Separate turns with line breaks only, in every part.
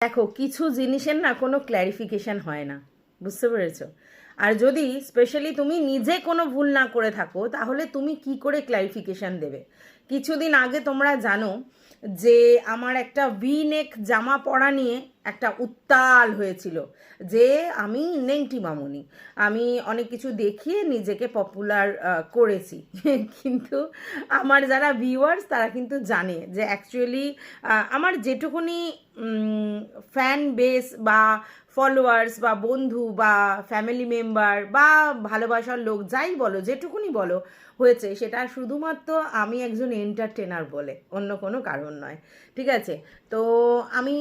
দেখো, কিছু জিনিসের না কোনো ক্ল্যারিফিকেশান হয় না। বুঝতে পেরেছ? আর যদি স্পেশালি তুমি নিজে কোনো ভুল না করে থাকো, তাহলে তুমি কি করে ক্ল্যারিফিকেশান দেবে? কিছুদিন আগে তোমরা জানো যে আমার একটা ভি নেক জামা পরা নিয়ে একটা উত্তাল হয়েছিল, যে আমি নেংটি মামুনি। আমি অনেক কিছু দেখিয়ে নিজেকে পপুলার করেছি। কিন্তু আমার যারা ভিউয়ার্স তারা কিন্তু জানে যে অ্যাকচুয়ালি আমার যেটুকুনি ফ্যান বেস বা ফলোয়ার্স বা বন্ধু বা ফ্যামিলি মেম্বার বা ভালোবাসার লোক যাই বলো, যেটুকুনি বলো, হয়েছে, সেটা শুধুমাত্র আমি একজন এন্টারটেনার বলে, অন্য কোনো কারণ নয়। ঠিক আছে? তো আমি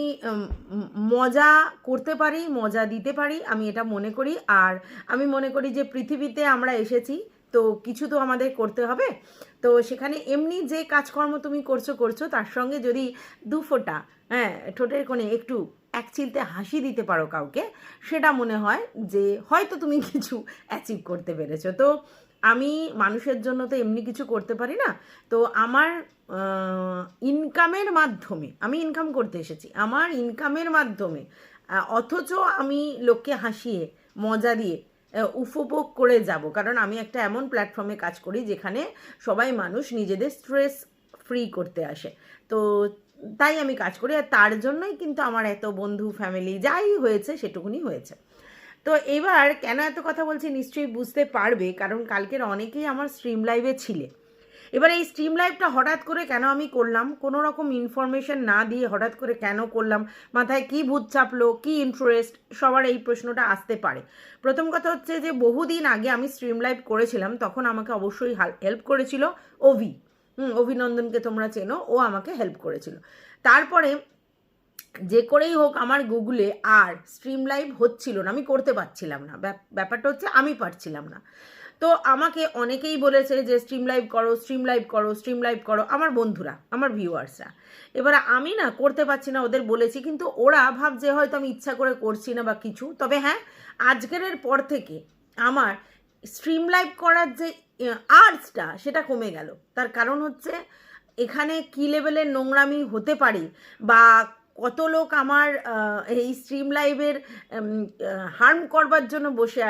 মজা করতে পারি, মজা দিতে পারি, আমি এটা মনে করি। আর আমি মনে করি যে পৃথিবীতে আমরা এসেছি, তো কিছু তো আমাদের করতে হবে। তো সেখানে এমনি যে কাজকর্ম তুমি করছ করছ, তার সঙ্গে যদি দু ফোঁটা হ্যাঁ ঠোঁটের কোণে একটু এক চিলতে হাসি দিতে পারো কাউকে, সেটা মনে হয় যে হয়তো তুমি কিছু অ্যাচিভ করতে পেরেছ। তো আমি মানুষের জন্য তো এমনি কিছু করতে পারি না। তো আমার ইনকামের মাধ্যমে, আমি ইনকাম করতে এসেছি, আমার ইনকামের মাধ্যমে অথচ আমি লোককে হাসিয়ে, মজা দিয়ে উপভোগ করে যাব। কারণ আমি একটা এমন প্ল্যাটফর্মে কাজ করি যেখানে সবাই মানুষ নিজেদের স্ট্রেস ফ্রি করতে আসে। তো তাই আমি কাজ করি আর তার জন্যই কিন্তু আমার এত বন্ধু ফ্যামিলি যাই হয়েছে সেটুকুনি হয়েছে। তো এবার কেন এত কথা বলছি নিশ্চয়ই বুঝতে পারবে, কারণ কালকের অনেকেই আমার স্ট্রিম লাইভে ছিলে। এবার এই স্ট্রিম লাইভটা হঠাৎ করে কেন আমি করলাম? কোনো রকম ইনফরমেশন না দিয়ে হঠাৎ করে কেন করলাম? মাথায় কি ভূত চাপলো? কি ইন্টারেস্ট সবার এই প্রশ্নটা আসতে পারে। প্রথম কথা হচ্ছে যে বহুদিন আগে আমি স্ট্রিম লাইভ করেছিলাম, তখন আমাকে অবশ্যই হেল্প করেছিল ওভি হুম, অভিনন্দনকে তোমরা চেনো, ও আমাকে হেল্প করেছিল। তারপরে যে করেই হোক আমার গুগলে আর স্ট্রিম লাইভ হচ্ছিল না, আমি করতে পারছিলাম না। ব্যাপ- ব্যাপারটা হচ্ছে আমি পারছিলাম না। তো আমাকে অনেকেই বলেছে যে স্ট্রিম লাইভ করো স্ট্রিম লাইভ করো স্ট্রিম লাইভ করো, আমার বন্ধুরা, আমার ভিউয়ার্সরা এবার আমি না করতে পারছি না ওদের বলেছি, কিন্তু ওরা ভাবছে হয়তো আমি ইচ্ছা করে করছি না বা কিছু। তবে হ্যাঁ আজকের পর থেকে আমার স্ট্রিম লাইভ করার যে আর্টসটা সেটা কমে গেল। তার কারণ হচ্ছে এখানে কি লেভেলের নোংরামি হতে পারে বা কত লোক আমার এই স্ট্রিম লাইভের হার্ম করবার জন্য বসে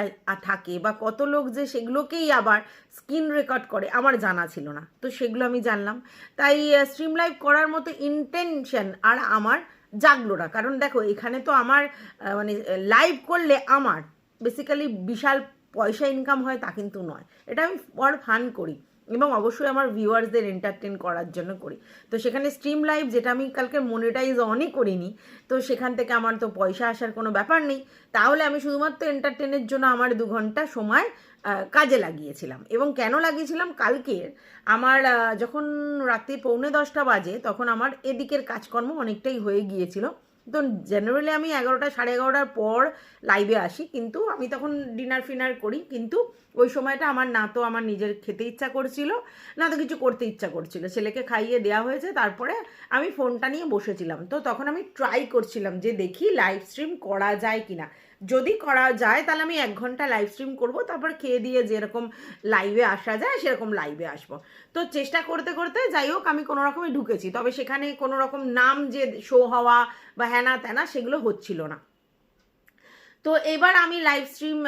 থাকে বা কত লোক যে সেগুলোকেই আবার স্ক্রিন রেকর্ড করে আমার জানা ছিল না। তো সেগুলো আমি জানলাম। তাই স্ট্রিম লাইভ করার মতো ইন্টেনশন আর আমার জাগলো না। কারণ দেখো, এখানে তো আমার মানে লাইভ করলে আমার বেসিক্যালি বিশাল পয়সা ইনকাম হয় তা কিন্তু নয়। এটা আমি ফর ফান করি এবং অবশ্যই আমার ভিউয়ার্সদের এন্টারটেন করার জন্য করি। তো সেখানে স্ট্রিম লাইভ যেটা আমি কালকে মনিটাইজ অনই করিনি, তো সেখান থেকে আমার তো পয়সা আসার কোনো ব্যাপার নেই। তাহলে আমি শুধুমাত্র এন্টারটেনের জন্য আমার দু ঘণ্টা সময় কাজে লাগিয়েছিলাম এবং কেন লাগিয়েছিলাম? কালকের আমার যখন রাত্রি পৌনে দশটা বাজে তখন আমার এদিকের কাজকর্ম অনেকটাই হয়ে গিয়েছিল। তো জেনারেলি আমি এগারোটা, সাড়ে এগারোটার পর লাইভে আসি। কিন্তু আমি তখন ডিনার ফিনার করি। কিন্তু ওই সময়টা আমার না তো আমার নিজের খেতে ইচ্ছা করছিল, না তো কিছু করতে ইচ্ছা করছিল। ছেলেকে খাইয়ে দেওয়া হয়েছে, তারপরে আমি ফোনটা নিয়ে বসেছিলাম। তো তখন আমি ট্রাই করছিলাম যে দেখি লাইভ স্ট্রিম করা যায় কিনা। যদি করা যায়, তাহলে আমি এক ঘণ্টা লাইভ স্ট্রিম করব, তারপর খেয়ে দিয়ে যেরকম লাইভে আসা যায়, সেরকম লাইভে আসব। তো চেষ্টা করতে করতে যাই হোক, আমি কোনো রকমে ঢুকেছি, তবে সেখানে কোনো রকম নাম যে শো হওয়া বা হ্যানা ত্যানা সেগুলো হচ্ছিল না। তো এবার আমি লাইভ স্ট্রিম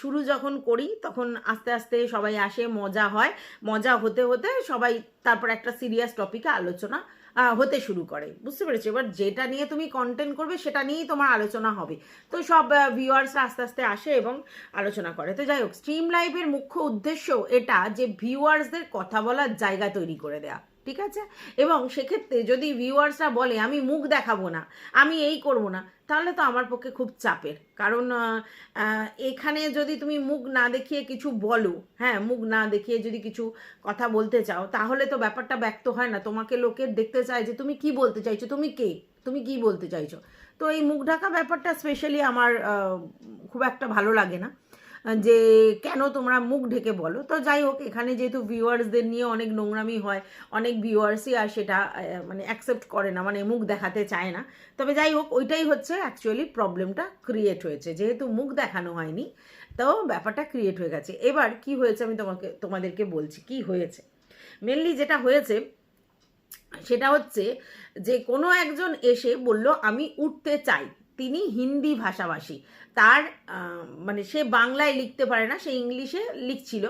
শুরু যখন করি, তখন আস্তে আস্তে সবাই আসে, মজা হয়। মজা হতে হতে সবাই, তারপর একটা সিরিয়াস টপিকে আলোচনা হতে শুরু করে। বুঝতে পেরেছ? এবার যেটা নিয়ে তুমি কন্টেন্ট করবে, সেটা নিয়েই তোমার আলোচনা হবে। তো সব ভিউয়ার্স আস্তে আস্তে আসে এবং আলোচনা করে। তো যাই হোক স্ট্রিম লাইভের মুখ্য উদ্দেশ্য এটা যে ভিউয়ার্সদের কথা বলার জায়গা তৈরি করে দেয়া। ঠিক আছে? এবং সেক্ষেত্রে যদি ভিউয়ার্সরা বলে, আমি মুখ দেখাবো না, আমি এই করব না, তাহলে তো আমার পক্ষে খুব চাপের। কারণ এখানে যদি তুমি মুখ না দেখিয়ে কিছু বলো হ্যাঁ মুখ না দেখিয়ে যদি কিছু কথা বলতে চাও, তাহলে তো ব্যাপারটা ব্যক্ত হয় না। তোমাকে লোকের দেখতে চায় যে তুমি কি বলতে চাইছো, তুমি কে? তুমি কি বলতে চাইছো? তো এই মুখ ঢাকা ব্যাপারটা স্পেশালি আমার খুব একটা ভালো লাগে না। যে কেন তোমরা মুখ ঢেকে বলো? তো যাই হোক, এখানে যেহেতু ভিউয়ার্সদের নিয়ে অনেক নোংরামি হয়, অনেক ভিউয়ার্সই আর সেটা মানে অ্যাকসেপ্ট করে না মানে মুখ দেখাতে চায় না। তবে যাই হোক, ওইটাই হচ্ছে অ্যাকচুয়ালি প্রবলেমটা ক্রিয়েট হয়েছে। যেহেতু মুখ দেখানো হয়নি, তো ব্যাপারটা ক্রিয়েট হয়ে গেছে। এবার কি হয়েছে আমি তোমাকে, তোমাদেরকে বলছি, কি হয়েছে? মেনলি যেটা হয়েছে, সেটা হচ্ছে যে কোনো একজন এসে বলল, আমি উঠতে চাই। তিনি হিন্দি ভাষাভাষী। তার মানে সে বাংলায় লিখতে পারে না, সে ইংলিশে লিখছিল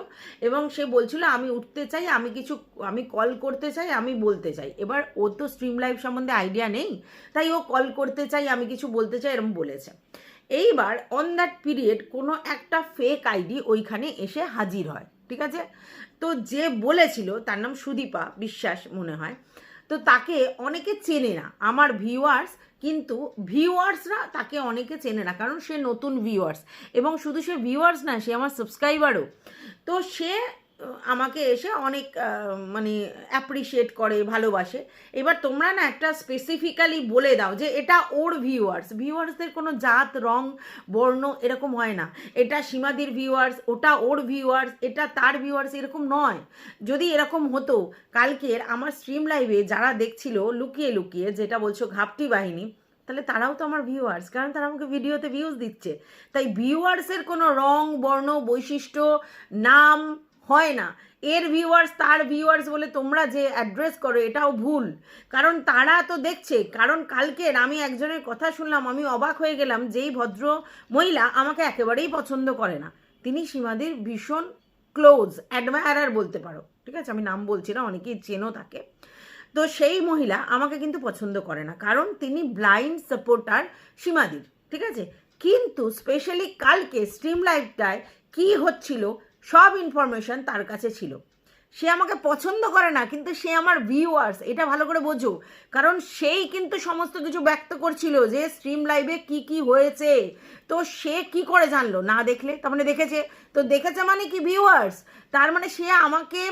এবং সে বলছিল, আমি উঠতে চাই, আমি কিছু, আমি কল করতে চাই, আমি বলতে চাই। এবার ও তো স্ট্রিম লাইফ সম্বন্ধে আইডিয়া নেই, তাই ও কল করতে চাই, আমি কিছু বলতে চাই এরকম বলেছে। এইবার অন দ্যাট পিরিয়ড কোনো একটা ফেক আইডি ওইখানে এসে হাজির হয়, ঠিক আছে? তো যে বলেছিল, তার নাম সুদীপা বিশ্বাস মনে হয় তো তাকে অনেকে চেনে না, আমার ভিউয়ার্স কিন্তু ভিউয়ার্সরা তাকে অনেকে চেনে না, কারণ সে নতুন ভিউয়ার্স এবং শুধু সে ভিউয়ার্স না, সে আমার সাবস্ক্রাইবারও তো সে আমাকে এসে অনেক মানে অ্যাপ্রিসিয়েট করে, ভালোবাসে। এবার তোমরা না একটা স্পেসিফিক্যালি বলে দাও যে এটা ওর ভিউয়ার্স ভিউয়ার্সদের কোনো জাত, রং, বর্ণ এরকম হয় না। এটা সীমাদির ভিউয়ার্স ওটা ওর ভিউয়ার্স এটা তার ভিউয়ার্স এরকম নয়। যদি এরকম হতো, কালকের আমার স্ট্রিম লাইভে যারা দেখছিল, লুকিয়ে লুকিয়ে যেটা বলছো ঘাপটি বাহিনী, তাহলে তারাও তো আমার ভিউয়ার্স কারণ তারা আমাকে ভিডিওতে ভিউজ দিচ্ছে। তাই ভিউয়ার্সের কোনো রং, বর্ণ, বৈশিষ্ট্য, নাম হয় না। এর ভিউয়ার্স তার ভিউয়ার্স বলে তোমরা যে অ্যাড্রেস করো, এটাও ভুল। কারণ তারা তো দেখছে। কারণ কালকের আমি একজনের কথা শুনলাম, আমি অবাক হয়ে গেলাম যেই ভদ্র মহিলা আমাকে একেবারেই পছন্দ করে না। তিনি সীমাদির ভীষণ ক্লোজ অ্যাডমায়ারার বলতে পারো। ঠিক আছে? আমি নাম বলছি না, অনেকেই চেনো তাকে। তো সেই মহিলা আমাকে কিন্তু পছন্দ করে না। কারণ তিনি ব্লাইন্ড সাপোর্টার সীমাদির। ঠিক আছে? কিন্তু স্পেশালি কালকে স্ট্রিম লাইফটায় কি হচ্ছিল সব ইনফরমেশন তার কাছে ছিল। সে আমাকে পছন্দ করে না, কিন্তু সে আমার ভিউয়ার্স এটা ভালো করে বোঝো। কারণ সেই কিন্তু সমস্ত কিছু ব্যক্ত করছিল যে স্ট্রিম লাইভে কি কি হয়েছে। তো সে কি করে জানলো? না দেখলে? তার মানে দেখেছে? তো দেখেছে মানে কি ভিউয়ার্স তার মানে সে আমাকে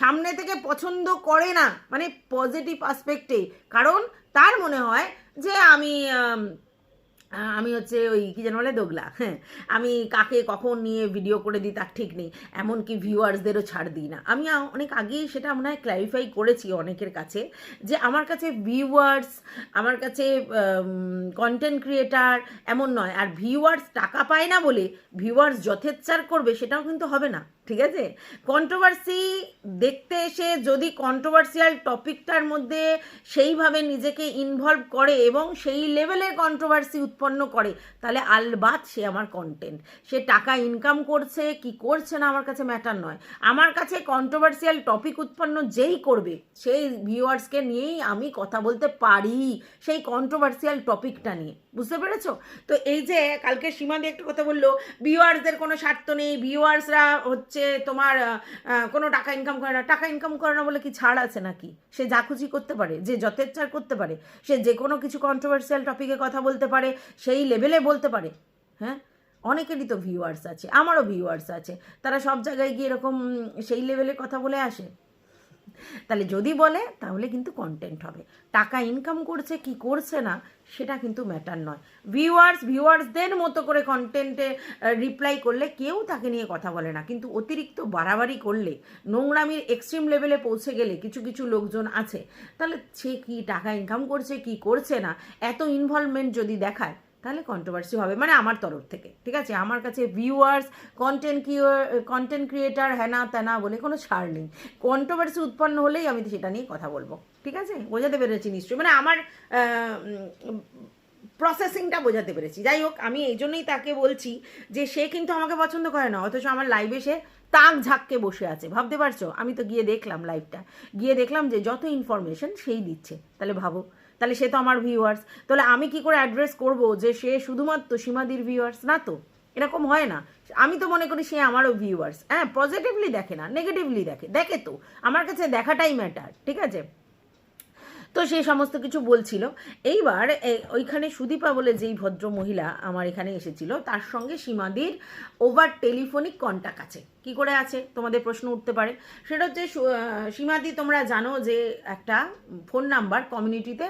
সামনে থেকে পছন্দ করে না মানে পজিটিভ আসপেক্টে কারণ তার মনে হয় যে আমি আম, হচ্ছে ওই কি যেন বলে দোগলা হ্যাঁ। আমি কাকে কখন নিয়ে ভিডিও করে দিই তার ঠিক নেই এমনকি ভিউয়ার্সদেরও ছাড় দিই না। আমি অনেক আগেই সেটা হয় ক্ল্যারিফাই করেছি অনেকের কাছে যে আমার কাছে ভিউয়ার্স আমার কাছে কন্টেন্ট ক্রিয়েটার এমন নয়। আর ভিউয়ার্স টাকা পায় না বলে ভিউয়ার্স যথেচ্ছার করবে সেটাও কিন্তু হবে না। ঠিক আছে? কন্ট্রোভার্সি দেখতে এসে যদি কন্ট্রোভার্সিয়াল টপিকটার মধ্যে সেইভাবে নিজেকে ইনভলভ করে এবং সেই লেভেলের কন্ট্রোভার্সি উৎপন্ন করে, তাহলে আলবাত সে আমার কন্টেন্ট সে টাকা ইনকাম করছে, কি করছে না আমার কাছে ম্যাটার নয়। আমার কাছে কন্ট্রোভার্সিয়াল টপিক উৎপন্ন যেই করবে, সেই ভিউয়ার্সকে নিয়েই আমি কথা বলতে পারি সেই কন্ট্রোভার্সিয়াল টপিকটা নিয়ে। বুঝতে পেরেছ? তো এই যে, কালকে সীমাদি একটা কথা বলল ভিউয়ার্সদের কোনো স্বার্থ নেই ভিউয়ার্সরা হচ্ছে তোমার আহ, আহ, কোনো টাকা ইনকাম করে না। টাকা ইনকাম করে না বলে কি ছাড় আছে নাকি? সে যা খুশি করতে পারে যে যথেচ্ছার করতে পারে সে যে কোনো কিছু কন্ট্রোভার্সিয়াল টপিকে কথা বলতে পারে সেই লেভেলে বলতে পারে। হ্যাঁ? অনেকেরই তো ভিউয়ার্স আছে আমারও ভিউয়ার্স আছে। তারা সব জায়গায় গিয়ে এরকম সেই লেভেলে কথা বলে আসে। তাহলে যদি বলে, তাহলে কিন্তু কন্টেন্ট হবে। টাকা ইনকাম করছে কি করছে না, সেটা কিন্তু ম্যাটার নয়। ভিউয়ার্স ভিউয়ার্সদের মতো করে কন্টেন্টে রিপ্লাই করলে কেউ তাকে নিয়ে কথা বলে না। কিন্তু অতিরিক্ত বাড়াবাড়ি করলে, নোংরামির এক্সট্রিম লেভেলে পৌঁছে গেলে কিছু কিছু লোকজন আছে, তাহলে সে কি টাকা ইনকাম করছে, কি করছে না, এত ইনভলভমেন্ট যদি দেখায় তাহলে কন্ট্রোভার্সি হবে মানে আমার তরফ থেকে, ঠিক আছে? আমার কাছে ভিউয়ার্স কন্টেন্ট কন্টেন্ট ক্রিয়েটার হ্যানা ত্যানা বলে কোনো ছাড় নেই। কন্ট্রোভার্সি উৎপন্ন হলেই আমি সেটা নিয়ে কথা বলব, ঠিক আছে? বোঝাতে পেরেছি নিশ্চয়ই মানে আমার প্রসেসিংটা বোঝাতে পেরেছি। যাই হোক, আমি এই জন্যই তাকে বলছি যে সে কিন্তু আমাকে পছন্দ করে না, অথচ আমার লাইভে সে তাক ঝাঁককে বসে আছে। ভাবতে পারছ? আমি তো গিয়ে দেখলাম লাইভটা গিয়ে দেখলাম যে যত ইনফরমেশন সেই দিচ্ছে। তাহলে ভাবো তাহলে সে তো আমার ভিউয়ার্স তাহলে আমি কি করে অ্যাড্রেস করব যে সে শুধুমাত্র সীমাদির ভিউয়ার্স না তো, এরকম হয় না। আমি তো মনে করি সে আমারও ভিউয়ার্স হ্যাঁ পজিটিভলি দেখে না নেগেটিভলি দেখে। দেখে তো, আমার কাছে দেখাটাই ম্যাটার ঠিক আছে? তো সেই সমস্ত কিছু বলছিল। এইবার ওইখানে সুদীপা বলে যেই ভদ্র মহিলা আমার এখানে এসেছিল, তার সঙ্গে সীমাদির ওভার টেলিফোনিক কন্ট্যাক্ট আছে। কি করে আছে? তোমাদের প্রশ্ন উঠতে পারে। সেটা হচ্ছে সীমাদি তোমরা জানো যে একটা ফোন নাম্বার কমিউনিটিতে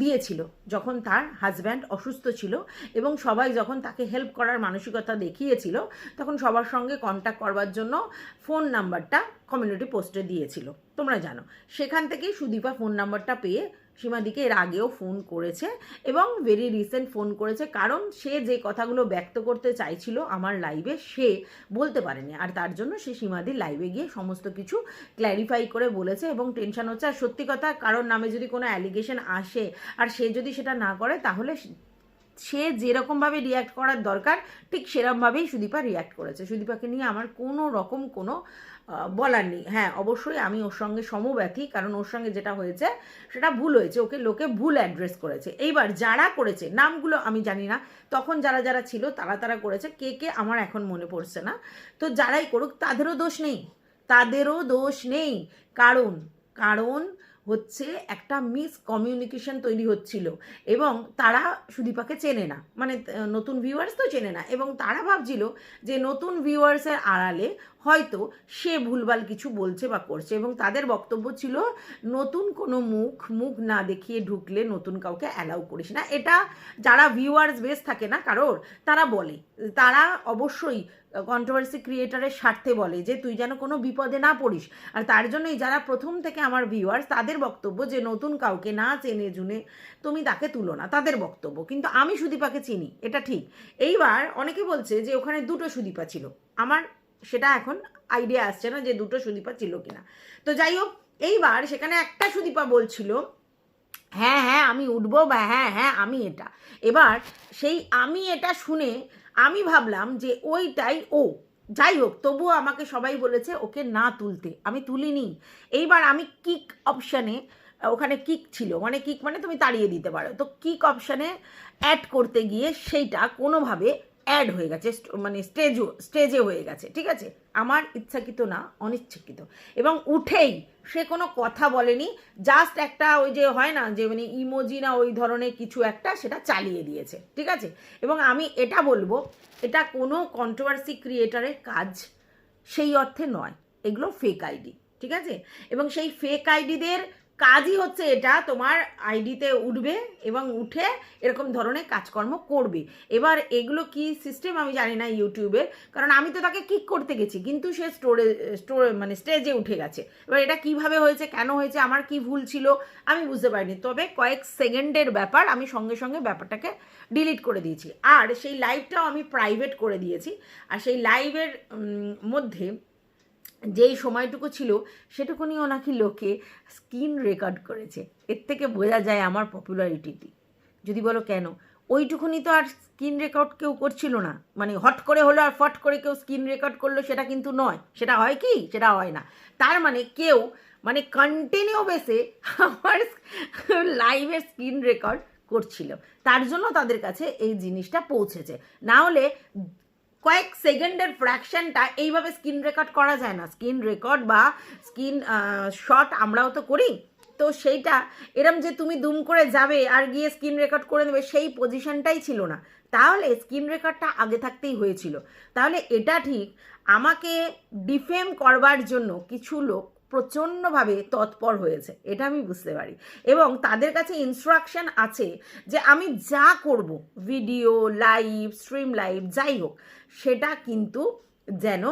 দিয়েছিল যখন তার হাজব্যান্ড অসুস্থ ছিল এবং সবাই যখন তাকে হেল্প করার মানসিকতা দেখিয়েছিল, তখন সবার সঙ্গে কন্ট্যাক্ট করবার জন্য ফোন নাম্বারটা কমিউনিটি পোস্টে দিয়েছিল। তোমরা জানো। সেখান থেকেই সুদীপা ফোন নাম্বারটা পেয়ে সীমাদিকে এর আগেও ফোন করেছে এবং ভেরি রিসেন্ট ফোন করেছে। কারণ সে যে কথাগুলো ব্যক্ত করতে চাইছিল আমার লাইভে সে বলতে পারেনি। আর তার জন্য সে সীমাদির লাইভে গিয়ে সমস্ত কিছু ক্ল্যারিফাই করে বলেছে এবং টেনশন হচ্ছে। আর সত্যি কথা, কারোর নামে যদি কোনো অ্যালিগেশন আসে আর সে যদি সেটা না করে, তাহলে সে যেরকমভাবে রিয়্যাক্ট করার দরকার, ঠিক সেরকমভাবেই সুদীপা রিয়্যাক্ট করেছে। সুদীপাকে নিয়ে আমার কোনো রকম কোনো বলার নেই। হ্যাঁ অবশ্যই আমি ওর সঙ্গে সমব্যথী, কারণ ওর সঙ্গে যেটা হয়েছে সেটা ভুল হয়েছে। ওকে লোকে ভুল অ্যাড্রেস করেছে। এইবার যারা করেছে, নামগুলো আমি জানি না, তখন যারা যারা ছিল তারা তারা করেছে, কে কে আমার এখন মনে পড়ছে না। তো যারাই করুক, তাদেরও দোষ নেই। তাদেরও দোষ নেই। কারণ কারণ হচ্ছে একটা মিস কমিউনিকেশন তৈরি হচ্ছিল এবং তারা সুদীপাকে চেনে না। মানে নতুন ভিউয়ার্স তো চেনে না এবং তারা ভাবছিল যে নতুন ভিউয়ার্সের আড়ালে হয়তো সে ভুলভাল কিছু বলছে বা করছে এবং তাদের বক্তব্য ছিল, নতুন কোনো মুখ মুখ না দেখিয়ে ঢুকলে নতুন কাউকে অ্যালাউ করিস না। এটা যারা ভিউয়ার্স বেস থাকে না কারোর, তারা বলে। তারা অবশ্যই কন্ট্রোভার্সি ক্রিয়েটারের স্বার্থে বলে যে তুই যেন কোনো বিপদে না পড়িস। আর তার জন্যই যারা প্রথম থেকে আমার ভিউয়ার্স তাদের বক্তব্য যে নতুন কাউকে না চেনে জুনে তুমি তাকে তুলো না। তাদের বক্তব্য। কিন্তু আমি সুদীপাকে চিনি, এটা ঠিক। এইবার অনেকে বলছে যে ওখানে দুটো সুদীপা ছিল। আমার সেটা এখন আইডিয়া আসছে না যে দুটো সুদীপা ছিল কিনা। তো যাই হোক, এইবার সেখানে একটা সুদীপা বলছিল হ্যাঁ হ্যাঁ আমি উঠবো বা হ্যাঁ হ্যাঁ আমি এটা। এবার সেই আমি এটা শুনে আমি ভাবলাম যে ওইটাই ও। যাই হোক, তবুও আমাকে সবাই বলেছে ওকে না তুলতে। আমি তুলিনি। এইবার আমি কিক অপশানে ওখানে কিক ছিল। মানে কিক মানে তুমি তাড়িয়ে দিতে পারো। তো কিক অপশানে অ্যাড করতে গিয়ে সেইটা কোনোভাবে অ্যাড হয়ে গেছে মানে স্টেজও স্টেজে হয়ে গেছে, ঠিক আছে? আমার ইচ্ছাকৃত না, অনিচ্ছাকৃত। এবং উঠেই সে কোনো কথা বলেনি জাস্ট একটা ওই যে হয় না, যে মানে ইমোজি না ওই ধরনের কিছু একটা সেটা চালিয়ে দিয়েছে, ঠিক আছে? এবং আমি এটা বলব, এটা কোনো কন্ট্রোভার্সি ক্রিয়েটারের কাজ সেই অর্থে নয়, এগুলো ফেক আইডি ঠিক আছে? এবং সেই ফেক আইডিদের কাজই হচ্ছে এটা, তোমার আইডিতে উঠবে এবং উঠে এরকম ধরনের কাজকর্ম করবে। এবার এগুলো কি সিস্টেম আমি জানি না ইউটিউবে কারণ আমি তো তাকে কিক করতে গেছি, কিন্তু সে স্টোরে স্টোরে মানে স্টেজে উঠে গেছে। এবার এটা কীভাবে হয়েছে, কেন হয়েছে, আমার কি ভুল ছিল, আমি বুঝতে পারিনি। তবে কয়েক সেকেন্ডের ব্যাপার আমি সঙ্গে সঙ্গে ব্যাপারটাকে ডিলিট করে দিয়েছি। আর সেই লাইভটাও আমি প্রাইভেট করে দিয়েছি। আর সেই লাইভের মধ্যে যেই সময়টুকু ছিল সেটুকুনিও নাকি লোকে স্ক্রিন রেকর্ড করেছে। এর থেকে বোঝা যায় আমার পপুলারিটিটি। যদি বলো কেন? ওইটুকুনি তো আর স্ক্রিন রেকর্ড কেউ করছিল না। মানে হট করে হলো আর ফট করে কেউ স্ক্রিন রেকর্ড করল সেটা কিন্তু নয়। সেটা হয় কি? সেটা হয় না। তার মানে কেউ মানে কন্টিনিউ বেসে আমার লাইভের স্ক্রিন রেকর্ড করছিল। তার জন্য তাদের কাছে এই জিনিসটা পৌঁছেছে। না হলে কয়েক সেকেন্ডের ফ্র্যাকশনটা এইভাবে স্ক্রিন রেকর্ড করা যায় না। স্ক্রিন রেকর্ড বা স্ক্রিন শট আমরাও তো করি। তো সেইটা, এরম যে তুমি দুম করে যাবে আর গিয়ে স্ক্রিন রেকর্ড করে নেবে, সেই পজিশনটাই ছিল না। তাহলে স্ক্রিন রেকর্ডটা আগে থাকতেই হয়েছিল। তাহলে এটা ঠিক, আমাকে ডিফেম করবার জন্য কিছু লোক প্রচণ্ডভাবে তৎপর হয়েছে, এটা আমি বুঝতে পারি। এবং তাদের কাছে ইনস্ট্রাকশন আছে যে আমি যা করব ভিডিও লাইভ স্ট্রিম লাইভ যাই হোক, সেটা কিন্তু যেন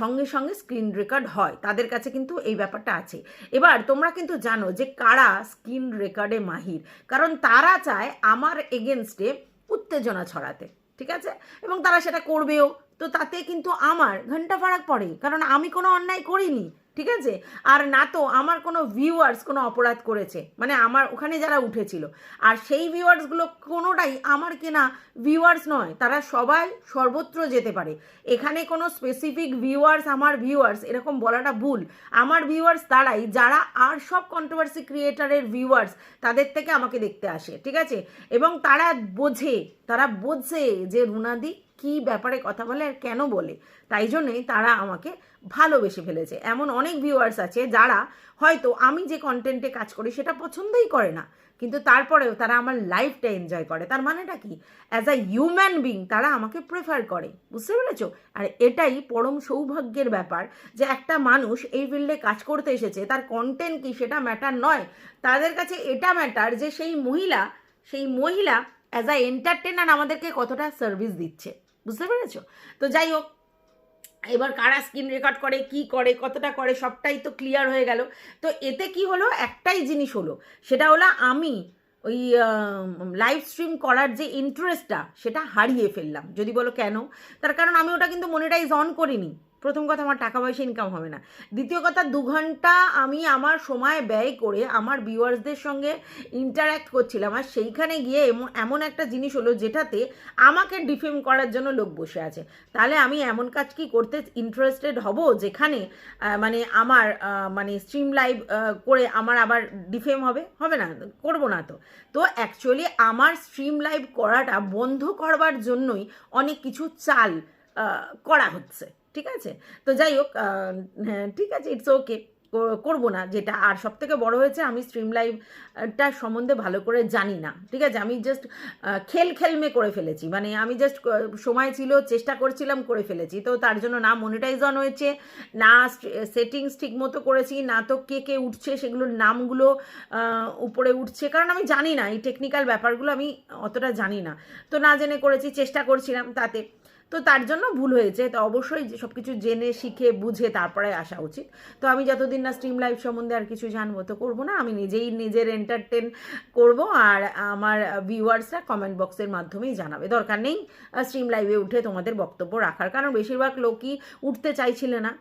সঙ্গে সঙ্গে স্ক্রিন রেকর্ড হয়। তাদের কাছে কিন্তু এই ব্যাপারটা আছে। এবার তোমরা কিন্তু জানো যে কারা স্ক্রিন রেকর্ডে মাহির? কারণ তারা চায় আমার এগেনস্টে উত্তেজনা ছড়াতে, ঠিক আছে? এবং তারা সেটা করবেও। তো তাতে কিন্তু আমার ঘণ্টা ফারাক পড়ে কারণ আমি কোনো অন্যায় করিনি। ঠিক আছে? আর না তো, আমার কোনো ভিউয়ার্স কোনো অপরাধ করেছে। মানে আমার ওখানে যারা উঠেছিল। আর সেই ভিউয়ার্সগুলো কোনোটাই আমার কেনা ভিউয়ার্স নয়। তারা সবাই সর্বত্র যেতে পারে। এখানে কোনো স্পেসিফিক ভিউয়ার্স আমার ভিউয়ার্স এরকম বলাটা ভুল। আমার ভিউয়ার্স তারাই যারা আর সব কন্ট্রোভার্সি ক্রিয়েটারের ভিউয়ার্স তাদের থেকে আমাকে দেখতে আসে। ঠিক আছে? এবং তারা বোঝে তারা বোঝে যে রুনাদি কি ব্যাপারে কথা বলে আর কেন বলে? তাই জন্যই তারা আমাকে ভালোবেসে ফেলেছে। এমন অনেক ভিউয়ার্স আছে যারা হয়তো আমি যে কন্টেন্টে কাজ করি সেটা পছন্দই করে না। কিন্তু তারপরেও তারা আমার লাইফটা এনজয় করে। তার মানেটা কি? অ্যাজ আ হিউম্যান বিং তারা আমাকে প্রেফার করে। বুঝতে পেরেছ? আর এটাই পরম সৌভাগ্যের ব্যাপার যে একটা মানুষ এই ফিল্ডে কাজ করতে এসেছে, তার কন্টেন্ট কি সেটা ম্যাটার নয়। তাদের কাছে এটা ম্যাটার যে সেই মহিলা সেই মহিলা অ্যাজ আ এন্টারটেনার আমাদেরকে কতটা সার্ভিস দিচ্ছে। বুঝতে পেরেছ? তো যাই হোক, এবার কারা স্ক্রিন রেকর্ড করে, কি করে, কতটা করে, সবটাই তো ক্লিয়ার হয়ে গেল। তো এতে কি হলো? একটাই জিনিস হলো, সেটা হলো আমি ওই লাইভ স্ট্রিম করার যে ইন্টারেস্টটা সেটা হারিয়ে ফেললাম। যদি বলো কেন? তার কারণ আমি ওটা কিন্তু মনিটাইজ অন করিনি। প্রথম কথা আমার টাকা পয়সা ইনকাম হবে না। দ্বিতীয় কথা, দু ঘণ্টা আমি আমার সময় ব্যয় করে আমার ভিউয়ার্সদের সঙ্গে ইন্টারাক্ট করছিলাম আর সেইখানে গিয়ে এমন এমন একটা জিনিস হলো যেটাতে আমাকে ডিফেম করার জন্য লোক বসে আছে। তাহলে আমি এমন কাজ কি করতে ইন্টারেস্টেড হব যেখানে মানে আমার মানে স্ট্রিম লাইভ করে আমার আবার ডিফেম হবে? হবে না, করব না তো। তো অ্যাকচুয়ালি আমার স্ট্রিম লাইভ করাটা বন্ধ করবার জন্যই অনেক কিছু চাল করা হচ্ছে। ঠিক আছে? তো যাই হোক হ্যাঁ, ঠিক আছে ইটস ওকে করব না যেটা। আর সব থেকে বড় হয়েছে আমি স্ট্রিম লাইভটার সম্বন্ধে ভালো করে জানি না ঠিক আছে? আমি জাস্ট খেল খেলমে করে ফেলেছি। মানে আমি জাস্ট সময় ছিল চেষ্টা করছিলাম করে ফেলেছি। তো তার জন্য না মনিটাইজ অন হয়েছে না সেটিংস ঠিক মতো করেছি না তো কে কে উঠছে সেগুলোর নামগুলো উপরে উঠছে। কারণ আমি জানি না এই টেকনিক্যাল ব্যাপারগুলো আমি অতটা জানি না। তো না জেনে করেছি চেষ্টা করছিলাম তাতে। তো তার জন্য ভুল হয়েছে। তো অবশ্যই সব কিছু জেনে, শিখে, বুঝে তারপরে আসা উচিত। তো আমি যতদিন না স্ট্রিম লাইফ সম্বন্ধে আর কিছু জানব, তো করব না। আমি নিজেই নিজের এন্টারটেন করব আর আমার ভিউয়ার্সরা কমেন্ট বক্সের মাধ্যমেই জানাবে। দরকার নেই স্ট্রিম লাইভে উঠে তোমাদের বক্তব্য রাখার। কারণ বেশিরভাগ লোকই উঠতে চাইছিলে না।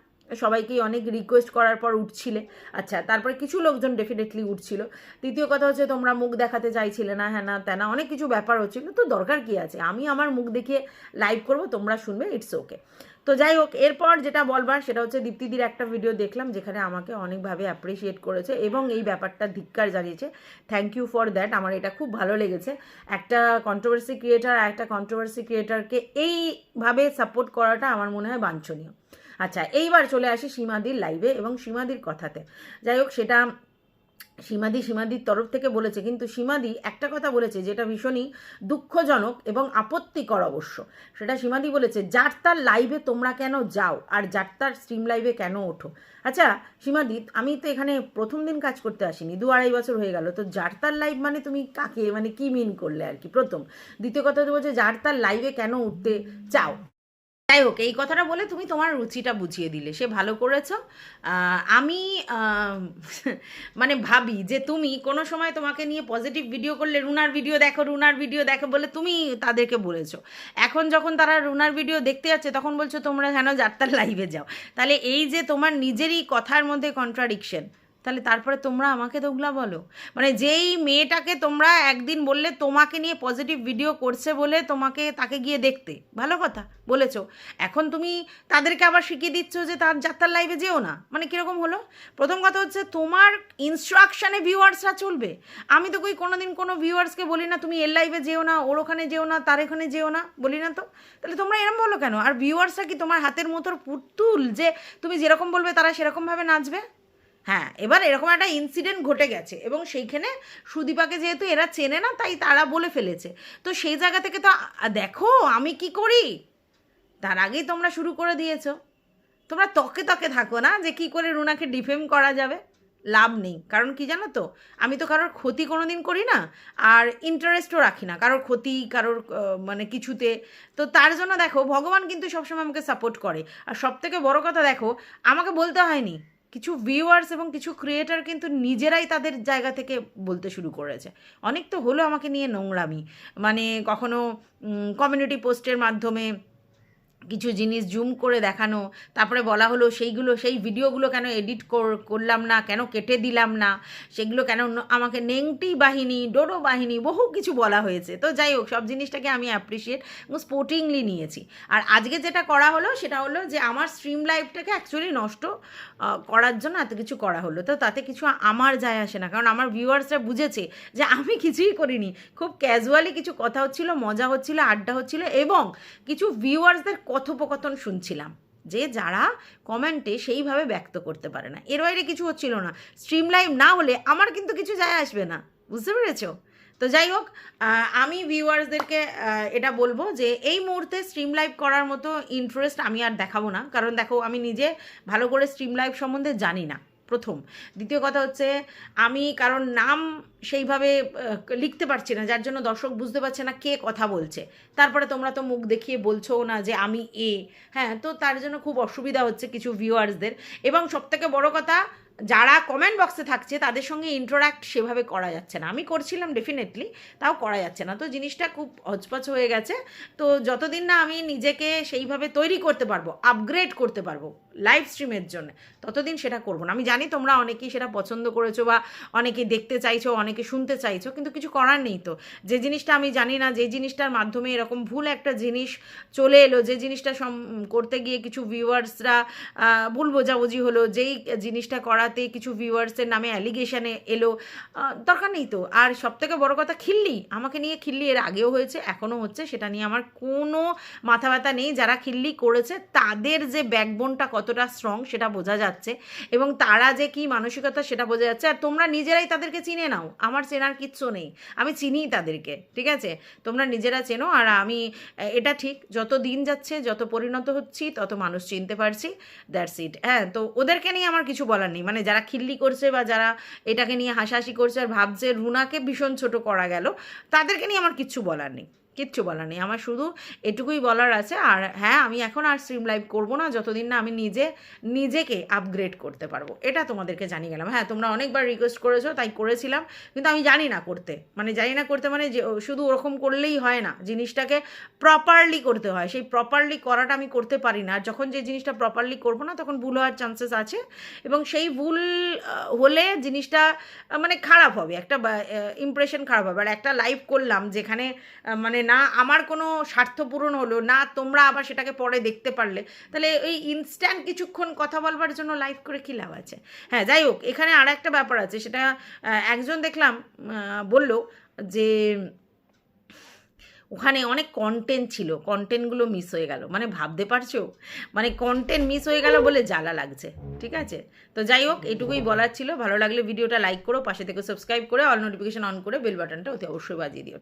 সবাইকেই অনেক রিকোয়েস্ট করার পর উঠছিলে। আচ্ছা তারপরে কিছু লোকজন ডেফিনেটলি উঠছিল। তৃতীয় কথা হচ্ছে, তোমরা মুখ দেখাতে চাইছিলে না হ্যাঁ না তেনা অনেক কিছু ব্যাপার হচ্ছিল। তো দরকার কি আছে? আমি আমার মুখ দেখিয়ে লাইভ করব, তোমরা শুনবে ইটস ওকে তো যাই হোক, এরপর যেটা বলবার, সেটা হচ্ছে দীপ্তিদির একটা ভিডিও দেখলাম, যেখানে আমাকে অনেকভাবে অ্যাপ্রিসিয়েট করেছে এবং এই ব্যাপারটা ধিক্কার জানিয়েছে। থ্যাংক ইউ ফর দ্যাট আমার এটা খুব ভালো লেগেছে। একটা কন্ট্রোভার্সি ক্রিয়েটার আর একটা কন্ট্রোভার্সি ক্রিয়েটারকে এইভাবে সাপোর্ট করাটা আমার মনে হয় বাঞ্ছনীয়। আচ্ছা এইবার চলে আসি সীমাদির লাইভে এবং সীমাদির কথাতে। যাই হোক, সেটা সীমাদি সীমাদির তরফ থেকে বলেছে, কিন্তু সীমাদি একটা কথা বলেছে যেটা ভীষণই দুঃখজনক এবং আপত্তিকর অবশ্য। সেটা সীমাদি বলেছে, যার তার লাইভে তোমরা কেন যাও? আর যার তার স্ট্রিম লাইভে কেন ওঠো? আচ্ছা সীমাদি, আমি তো এখানে প্রথম দিন কাজ করতে আসিনি, দু আড়াই বছর হয়ে গেল, তো যার তার লাইভ মানে তুমি কাকে? মানে কি মিন করলে আর কি? প্রথম। দ্বিতীয় কথা বলছে যার তার লাইভে কেন উঠতে চাও? যাই হোক, এই কথাটা বলে তুমি তোমার রুচিটা বুঝিয়ে দিলে। সে ভালো করেছ। আমি মানে ভাবি যে তুমি কোনো সময় তোমাকে নিয়ে পজিটিভ ভিডিও করলে, রুনার ভিডিও দেখো, রুনার ভিডিও দেখো বলে তুমি তাদেরকে বলেছ। এখন যখন তারা রুনার ভিডিও দেখতে যাচ্ছে, তখন বলছো তোমরা যেন যাত্রার লাইভে যাও। তাহলে এই যে তোমার নিজেরই কথার মধ্যে কন্ট্রাডিকশন তাহলে তারপরে তোমরা আমাকে দোগলা বলো। মানে যেই মেয়েটাকে তোমরা একদিন বললে তোমাকে নিয়ে পজিটিভ ভিডিও করছে বলে তোমাকে তাকে গিয়ে দেখতে, ভালো কথা বলেছ। এখন তুমি তাদেরকে আবার শিখিয়ে দিচ্ছ যে তার যাত্রার লাইভে যেও না। মানে কীরকম হলো? প্রথম কথা হচ্ছে তোমার ইনস্ট্রাকশানে ভিউয়ার্সরা চলবে। আমি তো কই কোনো দিন কোনো ভিউয়ার্সকে বলি না, তুমি এর লাইভে যেও না, ওর ওখানে যেও না, তার এখানে যেও না, বলি না তো? তাহলে তোমরা এরম বলো কেন? আর ভিউয়ার্সরা কি তোমার হাতের মতোর পুতুল যে তুমি যেরকম বলবে তারা সেরকমভাবে নাচবে? হ্যাঁ এবার এরকম একটা ইনসিডেন্ট ঘটে গেছে এবং সেইখানে সুদীপাকে যেহেতু এরা চেনে না, তাই তারা বলে ফেলেছে। তো সেই জায়গা থেকে তো দেখো আমি কি করি? তার আগেই তোমরা শুরু করে দিয়েছ। তোমরা তকে তকে থাকো না যে কি করে রুনাকে ডিফেম করা যাবে। লাভ নেই। কারণ কি জানো তো? আমি তো কারোর ক্ষতি কোনো দিন করি না আর ইন্টারেস্টও রাখি না। কারোর ক্ষতি, কারোর মানে কিছুতে। তো তার জন্য দেখো, ভগবান কিন্তু সবসময় আমাকে সাপোর্ট করে। আর সব থেকে বড় কথা দেখো, আমাকে বলতে হয়নি। কিছু ভিউয়ার্স এবং কিছু ক্রিয়েটার কিন্তু নিজেরাই তাদের জায়গা থেকে বলতে শুরু করেছে। অনেক তো হলো আমাকে নিয়ে নোংরামি। মানে কখনো কমিউনিটি পোস্টের মাধ্যমে কিছু জিনিস জুম করে দেখানো, তারপরে বলা হলো সেইগুলো, সেই ভিডিওগুলো কেন এডিট করলাম না, কেন কেটে দিলাম না, সেগুলো কেন আমাকে নেংটি বাহিনী, ডোডো বাহিনী, বহু কিছু বলা হয়েছে। তো যাই হোক, সব জিনিসটাকে আমি অ্যাপ্রিসিয়েট এবং স্পোর্টিংলি নিয়েছি। আর আজকে যেটা করা হলো, সেটা হলো যে আমার স্ট্রিম লাইফটাকে অ্যাকচুয়ালি নষ্ট করার জন্য এত কিছু করা হলো। তো তাতে কিছু আমার যায় আসে না, কারণ আমার ভিউয়ার্সরা বুঝেছে যে আমি কিছুই করিনি। খুব ক্যাজুয়ালি কিছু কথা হচ্ছিল, মজা হচ্ছিল, আড্ডা হচ্ছিল এবং কিছু ভিউয়ার্সদের কথোপকথন শুনছিলাম যে যারা কমেন্টে সেইভাবে ব্যক্ত করতে পারে না। এর বাইরে কিছু হচ্ছিল না। স্ট্রিম লাইভ না হলে আমার কিন্তু কিছু যায় আসবে না। বুঝতে পেরেছ? তো যাই হোক আমি ভিউয়ার্সদেরকে এটা বলব যে এই মুহূর্তে স্ট্রিম লাইভ করার মতো ইন্টারেস্ট আমি আর দেখাবো না। কারণ দেখো, আমি নিজে ভালো করে স্ট্রিম লাইভ সম্বন্ধে জানি না। প্রথম। দ্বিতীয় কথা হচ্ছে, আমি কারণ নাম সেইভাবে লিখতে পারছি না, যার জন্য দর্শক বুঝতে পারছে না কে কথা বলছে। তারপরে তোমরা তো মুখ দেখিয়ে বলছো না যে আমি এ। হ্যাঁ তো তার জন্য খুব অসুবিধা হচ্ছে কিছু ভিউয়ার্সদের। এবং সবথেকে বড় কথা, যারা কমেন্ট বক্সে থাকছে, তাদের সঙ্গে ইন্টারাক্ট সেভাবে করা যাচ্ছে না। আমি করছিলাম ডেফিনেটলি তাও করা যাচ্ছে না। তো জিনিসটা খুব হচপচ হয়ে গেছে। তো যতদিন না আমি নিজেকে সেইভাবে তৈরি করতে পারব আপগ্রেড করতে পারব লাইভ স্ট্রিমের জন্য। ততদিন সেটা করব না। আমি জানি তোমরা অনেকেই সেটা পছন্দ করেছ বা অনেকে দেখতে চাইছো, অনেকে শুনতে চাইছো, কিন্তু কিছু করার নেই তো। যে জিনিসটা আমি জানি না, যে জিনিসটার মাধ্যমে এরকম ভুল একটা জিনিস চলে এলো, যে জিনিসটা সম- করতে গিয়ে কিছু ভিউয়ার্সরা ভুল বোঝাবুঝি হলো, যেই জিনিসটা করাতে কিছু ভিউয়ার্সের নামে অ্যালিগেশনে এলো দরকার নেই তো। আর সব থেকে বড় কথা, খিল্লি। আমাকে নিয়ে খিল্লি এর আগেও হয়েছে, এখনও হচ্ছে, সেটা নিয়ে আমার কোনো মাথা ব্যথা নেই। যারা খিল্লি করেছে, তাদের যে ব্যাকবোনটা কতটা স্ট্রং সেটা বোঝা যাচ্ছে এবং তারা যে কি মানসিকতা সেটা বোঝা যাচ্ছে। আর তোমরা নিজেরাই তাদেরকে চিনে নাও। আমার চেনার কিচ্ছু নেই। আমি চিনি তাদেরকে, ঠিক আছে? তোমরা নিজেরা চেনো আর আমি, এটা ঠিক। যত দিন যাচ্ছে, যত পরিণত হচ্ছি, তত মানুষ চিনতে পারছি। দ্যাটস ইট হ্যাঁ তো ওদেরকে নিয়ে আমার কিছু বলার নেই। মানে যারা খিল্লি করছে বা যারা এটাকে নিয়ে হাসাহাসি করছে আর ভাবছে রুনাকে ভীষণ ছোট করা গেল, তাদেরকে নিয়ে আমার কিচ্ছু বলার নেই। কিচ্ছু বলার নেই। আমার শুধু এটুকুই বলার আছে, আর হ্যাঁ আমি এখন আর স্ট্রিম লাইভ করব না, যতদিন না আমি নিজে, নিজেকে আপগ্রেড করতে পারব। এটা তোমাদেরকে জানিয়ে গেলাম। হ্যাঁ তোমরা অনেকবার রিকোয়েস্ট করেছ, তাই করেছিলাম, কিন্তু আমি জানি না করতে। মানে জানি না করতে মানে যে শুধু ওরকম করলেই হয় না। জিনিসটাকে প্রপারলি করতে হয়। সেই প্রপারলি করাটা আমি করতে পারি না। আর যখন যে জিনিসটা প্রপারলি করব না, তখন ভুল হওয়ার চান্সেস আছে। এবং সেই ভুল হলে জিনিসটা মানে খারাপ হবে। একটা ইমপ্রেশন খারাপ হবে। আর একটা লাইভ করলাম, যেখানে মানে না, আমার কোনো স্বার্থ পূরণ হলো না, তোমরা আবার সেটাকে পরে দেখতে পারলে। তাহলে ওই ইনস্ট্যান্ট কিছুক্ষণ কথা বলবার জন্য লাইভ করে কী লাভ আছে? হ্যাঁ যাই হোক, এখানে আর একটা ব্যাপার আছে, সেটা একজন দেখলাম বলল যে, ওখানে অনেক কন্টেন্ট ছিল কন্টেন্টগুলো মিস হয়ে গেল। মানে ভাবতে পারছ? মানে কন্টেন্ট মিস হয়ে গেল বলে জ্বালা লাগছে, ঠিক আছে? তো যাই হোক, এটুকুই বলার ছিল। ভালো লাগলে ভিডিওটা লাইক করো, পাশে থেকে সাবস্ক্রাইব করে অল নোটিফিকেশন অন করে বেল বাটনটা অতি অবশ্যই বাজিয়ে দিও।